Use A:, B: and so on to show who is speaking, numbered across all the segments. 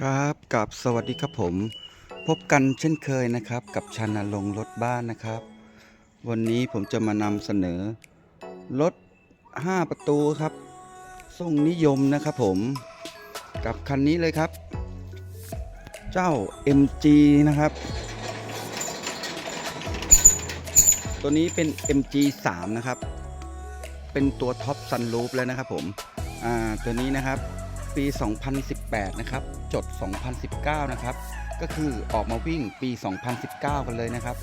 A: ครับกับสวัสดีครับผม พบกันเช่นเคยนะครับกับชันลงรถบ้านนะครับ วันนี้ผมจะมานำเสนอรถ 5 ประตูครับทรงนิยมนะครับผมกับคันนี้เลยครับ เจ้า MG นะครับ ตัวนี้เป็น MG 3 นะครับ เป็นตัวท็อปซันรูฟแล้วนะครับผม อ่าตัวนี้นะครับ ปี 2018 นะครับ จด 2019 นะครับ ก็คือออกมาวิ่งปี 2019 กันเลยนะครับ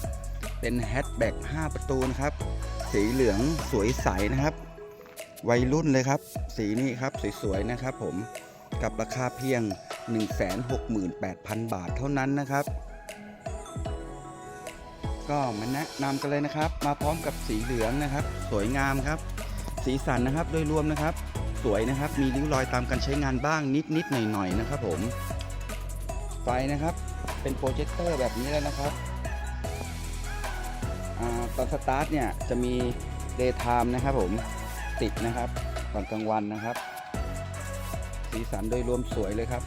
A: เป็นแฮชแบ็ก5 ประตูนะครับ สีเหลืองสวยใสนะครับ วัยรุ่นเลยครับ สีนี้ครับสวยๆนะครับ ผม กับราคาเพียง 168,000 บาทเท่านั้นนะครับ ก็มาแนะนำกันเลยนะครับ มาพร้อมกับสีเหลืองนะครับ สวยงามครับ สีสันนะครับ โดยรวมนะครับ สวยนะครับ มีริ้วรอยตามการใช้งานบ้างนิดนิดหน่อยหน่อยๆนะครับผม ไฟนะครับ เป็นโปรเจคเตอร์แบบนี้แล้วนะครับอตอนสตาร์ทเนี่ยจะมี day time นะครับผมติดนะครับตอนกลางวันนะครับ สีสันโดยรวมสวยเลยครับ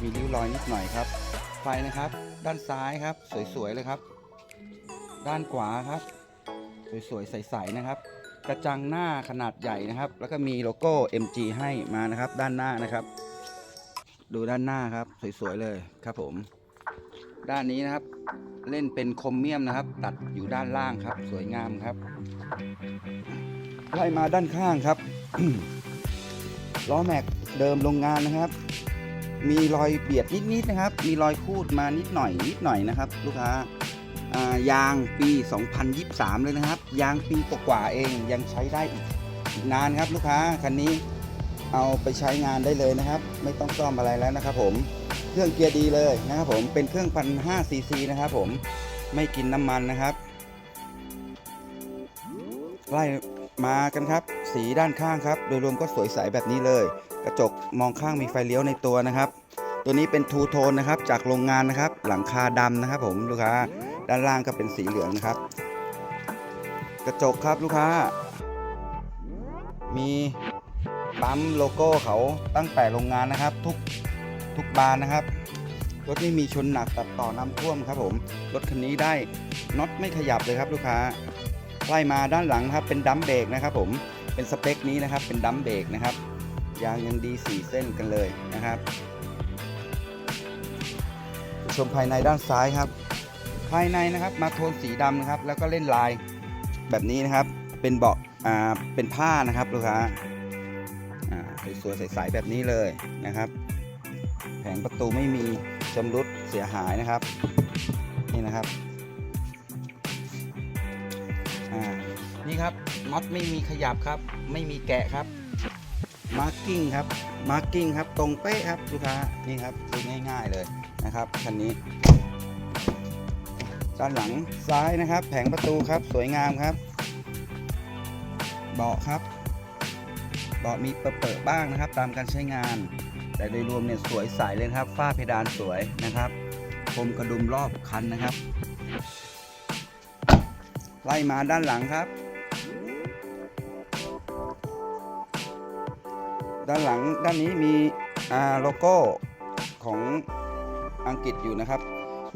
A: มีริ้วรอยนิดหน่อยครับ ไฟนะครับ ด้านซ้ายครับ สวยๆเลยครับ ด้านขวาครับ สวยๆใสๆนะครับ กระจังหน้าขนาดใหญ่นะครับ แล้วก็มีโลโก้ MG ให้มานะครับ ด้านหน้านะครับ ดูด้านหน้าครับสวยๆเลยครับผม ด้านนี้นะครับ เล่นเป็นคมเมียมนะครับ ตัดอยู่ด้านล่างครับ สวยงามครับไล่มาด้านข้างครับล้อแม็กเดิมโรงงานนะครับ มีรอยเบียดนิดๆนะครับ มีรอยคูดมานิดหน่อยนิดหน่อยนะครับ ลูกค้าอ่า ยางปี 2023 เลยนะครับ ยางปีกว่าเองยังใช้ได้อีกนานครับลูกค้าคันนี้เอาไปใช้งานได้เลยนะครับ ไม่ต้องซ่อมอะไรแล้วนะครับผมเครื่องเกียร์ดีเลยนะครับผมเป็นเครื่องพันห้าซีซีนะครับผมไม่กินน้ำมันนะครับไล่มากันครับ สีด้านข้างครับ โดยรวมก็สวยใสแบบนี้เลย กระจกมองข้างมีไฟเลี้ยวในตัวนะครับ ตัวนี้เป็นทูโทนนะครับจากโรงงานนะครับ หลังคาดำนะครับผมลูกค้า ด้านล่างก็เป็นสีเหลืองนะครับ กระจกครับลูกค้า มีปั๊มโลโก้เขาตั้งแต่โรงงานนะครับ ทุกทุกบานนะครับรถไม่มีชนหนักตัดต่อน้ำท่วมครับผมรถคันนี้ได้น็อตไม่ขยับเลยครับลูกค้าไล่มาด้านหลังครับเป็นดัมเบรกนะครับ ผมเป็นสเปคนี้นะครับ เป็นดัมเบรกนะครับยางยังดี4เส้นกันเลยนะครับ ชมภายในด้านซ้ายครับ ภายในนะครับมาโทนสีดำนะครับ แล้วก็เล่นลายแบบนี้นะครับ เป็นเบาะอ่าเป็นผ้านะครับลูกค้าอ่าสวยๆใสๆแบบนี้เลยนะครับ แผงประตูไม่มีชำรุดเสียหายนะครับ นี่นะครับอ่านี่ครับน็อตไม่มีขยับครับ ไม่มีแกะครับมาร์กิ้งครับมาร์กิ้งครับตรงเป๊ะครับลูกค้านี่ครับง่าย ๆเลยนะครับคันนี้ ด้านหลังซ้ายนะครับ แผงประตูครับสวยงามครับ เบาะครับ เบาะมีเปิดบ้างนะครับ ตามการใช้งาน แต่โดยรวมเนี่ยสวยใสเลยครับ ฝ้าเพดานสวยนะครับพรมกระดุมรอบคันนะครับ ไล่มาด้านหลังครับ ด้านหลังด้านนี้มีโลโก้ของอังกฤษอยู่นะครับ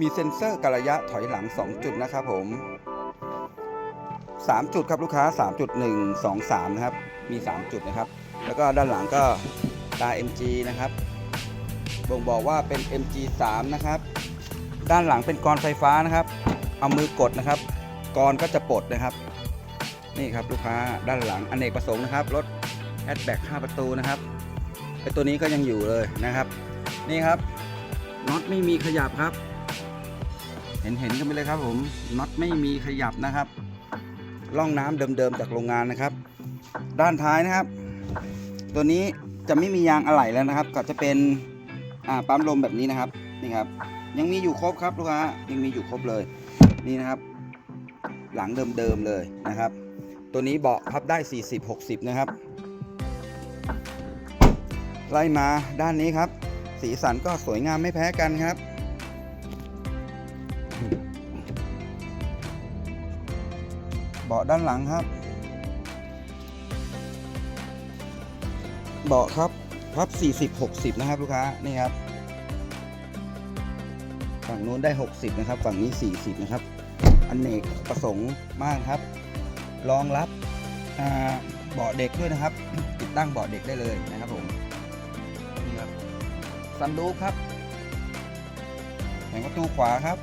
A: มีเซ็นเซอร์กระยะถอยหลัง 2 จุดนะครับผม 3 จุดครับลูกค้า 3.1 2 3 นะครับ มี 3 จุดนะครับ แล้วก็ด้านหลังก็ตา MG นะครับ บ่งบอกว่าเป็น MG 3 นะครับ ด้านหลังเป็นกรไฟฟ้านะครับ เอามือกดนะครับกรก็จะปลดนะครับ นี่ครับลูกค้าด้านหลังอเนกประสงค์นะครับ รถแฮชแบ็ก5ประตูนะครับไอตัวนี้ก็ยังอยู่เลยนะครับ นี่ครับน็อตไม่มีขยับครับ เห็นเห็นกันไปเลยครับผมน็อตไม่มีขยับนะครับร่องน้ำเดิมๆจากโรงงานนะครับ ด้านท้ายนะครับ ตัวนี้จะไม่มียางอะไหล่แล้วนะครับ ก็จะเป็นปั๊มลมแบบนี้นะครับนี่ครับ ยังมีอยู่ครบครับลูกค้ายังมีอยู่ครบเลยนี่นะครับ หลังเดิมๆเลยนะครับ ตัวนี้เบาะพับได้ 40-60 นะครับ ไล่มาด้านนี้ครับ สีสันก็สวยงามไม่แพ้กันครับ เบาะด้านหลังครับ เบาะครับพับ 40 60 นะครับ ลูกค้า นี่ครับ ฝั่งนู้นได้ 60 นะครับ ฝั่งนี้ 40 นะครับ อันเนกประสงค์มากครับ รองรับเบาะเด็กด้วยนะครับ ติดตั้งเบาะเด็กได้เลยนะครับผมนี่ครับซันรูฟครับแผงประตูขวาครับ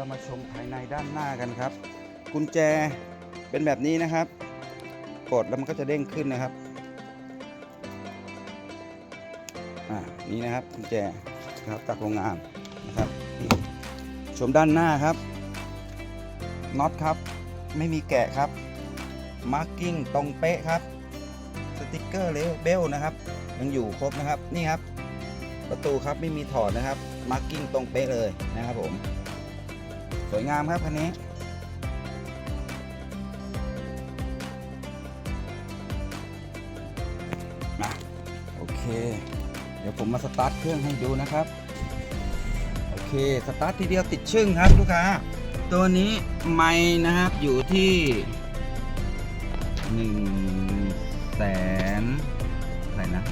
A: เรามาชมภายในด้านหน้ากันครับ กุญแจเป็นแบบนี้นะครับ กดแล้วมันก็จะเด้งขึ้นนะครับอ่านี่นะครับกุญแจนะครับจากโรงงานนะครับ ชมด้านหน้าครับน็อตครับ ไม่มีแกะครับมาร์กิ้งตรงเป๊ะครับ สติกเกอร์เลเบลนะครับ ยังอยู่ครบนะครับนี่ครับ ประตูครับไม่มีถอดนะครับมาร์กิ้งตรงเป๊ะเลยนะครับผม สวยงามครับคันนี้ มา โอเค เดี๋ยวผมมาสตาร์ทเครื่องให้ดูนะครับ โอเค สตาร์ททีเดียวติดชึ่งครับลูกค้า ตัวนี้ไม่นะครับอยู่ที่1นึ่งแสนอะไรนะ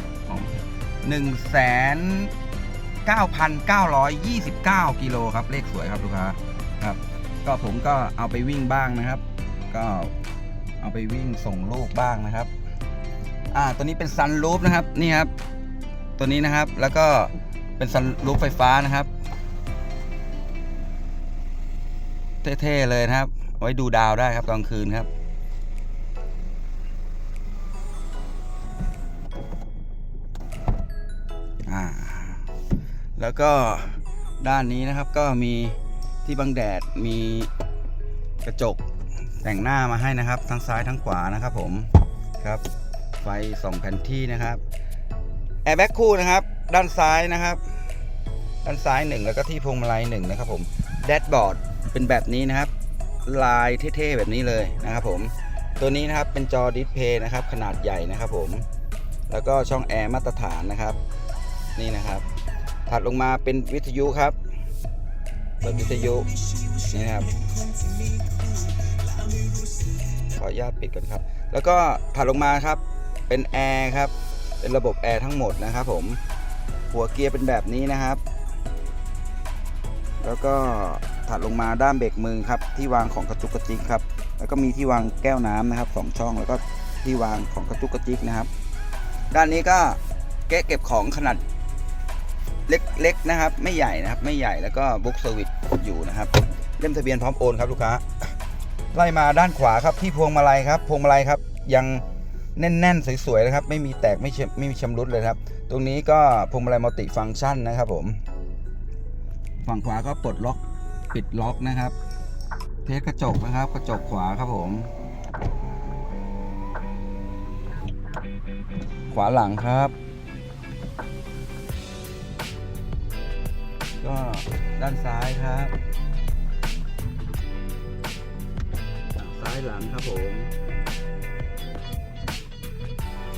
A: หนึ่งแสนเก้าพันเก้าร้อยยี่สิบเก้ากิโลครับ เลขสวยครับ ลูกค้า ก็ผมก็เอาไปวิ่งบ้างนะครับ ก็เอาไปวิ่งส่งลูกบ้างนะครับ อ่าตัวนี้เป็นซันรูฟนะครับนี่ครับ ตัวนี้นะครับแล้วก็เป็นซันรูฟไฟฟ้านะครับ เท่ๆเลยนะครับ ไว้ดูดาวได้ครับตอนคืนครับอ่าแล้วก็ด้านนี้นะครับก็มี ที่บังแดดมีกระจกแต่งหน้ามาให้นะครับ ทั้งซ้ายทั้งขวานะครับผมครับไฟสองแผ่นที่นะครับแอร์แบ็กคู่นะครับ ด้านซ้ายนะครับ ด้านซ้ายหนึ่งแล้วก็ที่พวงมาลัยหนึ่งนะครับผมแดชบอร์ดเป็นแบบนี้นะครับ ลายเท่ๆแบบนี้เลยนะครับผมตัวนี้นะครับเป็นจอดิสเพย์นะครับ ขนาดใหญ่นะครับผมแล้วก็ช่องแอร์มาตรฐานนะครับ นี่นะครับ ถัดลงมาเป็นวิทยุครับ เปิดวิทยุนี่นะครับขออนุญาตปิดก่อนครับ แล้วก็ถัดลงมาครับ เป็นแอร์ครับ เป็นระบบแอร์ทั้งหมดนะครับผม หัวเกียร์เป็นแบบนี้นะครับ แล้วก็ถัดลงมาด้านเบรกมือครับ ที่วางของกระจุกกระจิกครับ แล้วก็มีที่วางแก้วน้ำนะครับสองช่อง แล้วก็ที่วางของกระจุกกระจิกนะครับ ด้านนี้ก็เก๊ะเก็บของขนาด เล็กๆนะครับ ไม่ใหญ่นะครับ ไม่ใหญ่แล้วก็บุ๊กเซอร์วิสอยู่นะครับ เล่มทะเบียนพร้อมโอนครับลูกค้าไล่มาด้านขวาครับที่พวงมาลัยครับ พวงมาลัยครับ ยังแน่นๆ สวยๆนะครับ ไม่มีแตกไม่ไม่มีชำรุดเลยครับ ตรงนี้ก็พวงมาลัยมัลติฟังก์ชันนะครับผม ฝั่งขวาก็ปลดล็อกปิดล็อกนะครับ เทสกระจกนะครับ กระจกขวาครับผม ขวาหลังครับ ก็ด้านซ้ายครับ ซ้ายหลังครับผม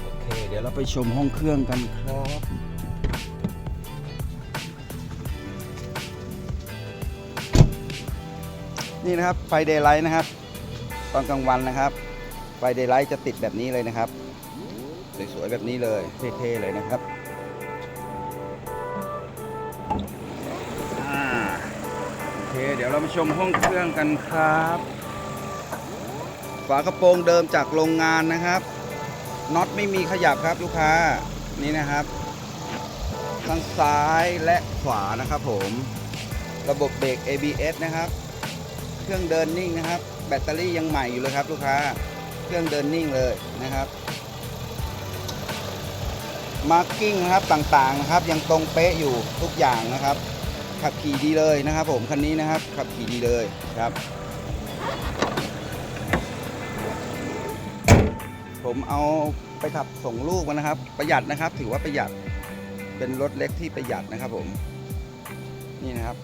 A: โอเค เดี๋ยวเราไปชมห้องเครื่องกันครับนี่นะครับไฟเดย์ไลท์นะครับ ตอนกลางวันนะครับ ไฟเดย์ไลท์จะติดแบบนี้เลยนะครับ สวยๆแบบนี้เลยเท่ๆเลยนะครับ เดี๋ยวเรามาชมห้องเครื่องกันครับ ฝากระโปรงเดิมจากโรงงานนะครับน็อตไม่มีขยับครับลูกค้านี่นะครับทั้งซ้ายและขวานะครับผม ระบบเบรก ABS นะครับ เครื่องเดินนิ่งนะครับ แบตเตอรี่ยังใหม่อยู่เลยครับ ลูกค้าเครื่องเดินนิ่งเลยนะครับมาร์กิ้งนะครับต่างๆนะครับ ยังตรงเป๊ะอยู่ทุกอย่างนะครับ ขับขี่ดีเลยนะครับ ผมคันนี้นะครับ ขับขี่ดีเลยครับ ผมเอาไปขับส่งลูกมานะครับ ประหยัดนะครับ ถือว่าประหยัดเป็นรถเล็กที่ประหยัดนะครับ ผมนี่นะครับ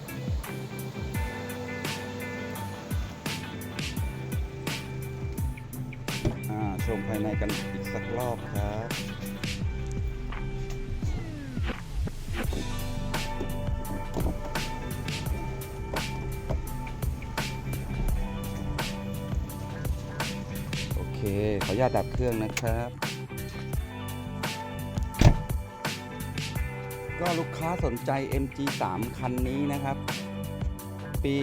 A: ชมภายในกันอีกสักรอบครับ ขออนุญาตดับเครื่องนะครับ ก็ลูกค้าสนใจ MG3 คันนี้นะครับ ปี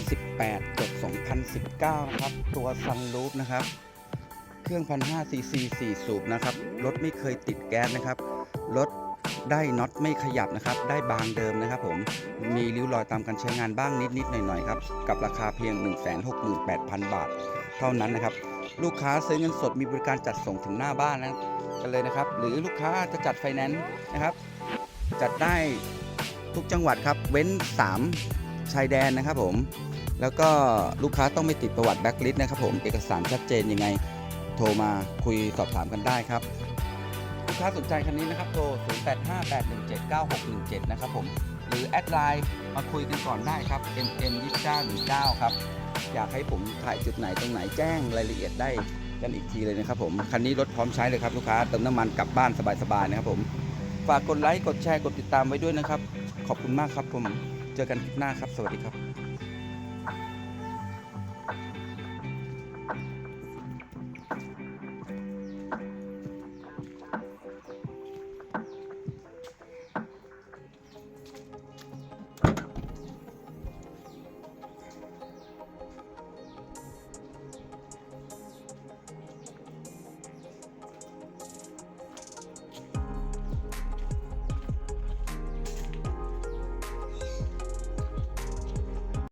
A: 2018จด2019นะครับ ตัวซันรูฟนะครับ เครื่อง 1,500 ซีซี4สูบนะครับ รถไม่เคยติดแก๊สนะครับ รถได้น็อตไม่ขยับนะครับ ได้บางเดิมนะครับผม มีริ้วรอยตามการใช้งานบ้างนิด ๆ หน่อย ๆ ครับ กับราคาเพียง 168,000 บาท เท่านั้นนะครับ ลูกค้าซื้อเงินสดมีบริการจัดส่งถึงหน้าบ้านนะกันเลยนะครับ หรือลูกค้าจะจัดไฟแนนซ์นะครับ จัดได้ทุกจังหวัดครับ เว้น 3 ชายแดนนะครับผม แล้วก็ลูกค้าต้องไม่ติดประวัติแบ็คลิสต์นะครับผมเอกสารชัดเจนยังไง โทรมาคุยสอบถามกันได้ครับ ลูกค้าสนใจคันนี้นะครับโทร 0858179617 นะครับผม หรือแอดไลน์มาคุยกันก่อนได้ครับ mm 2919ครับ อยากให้ผมถ่ายจุดไหนตรงไหนแจ้งรายละเอียดได้กันอีกทีเลยนะครับผมคันนี้รถพร้อมใช้เลยครับลูกค้าเติมน้ำมันกลับบ้านสบายๆนะครับผมฝากกดไลค์กดแชร์กดติดตามไว้ด้วยนะครับ ขอบคุณมากครับผมเจอกันคลิปหน้าครับ สวัสดีครับ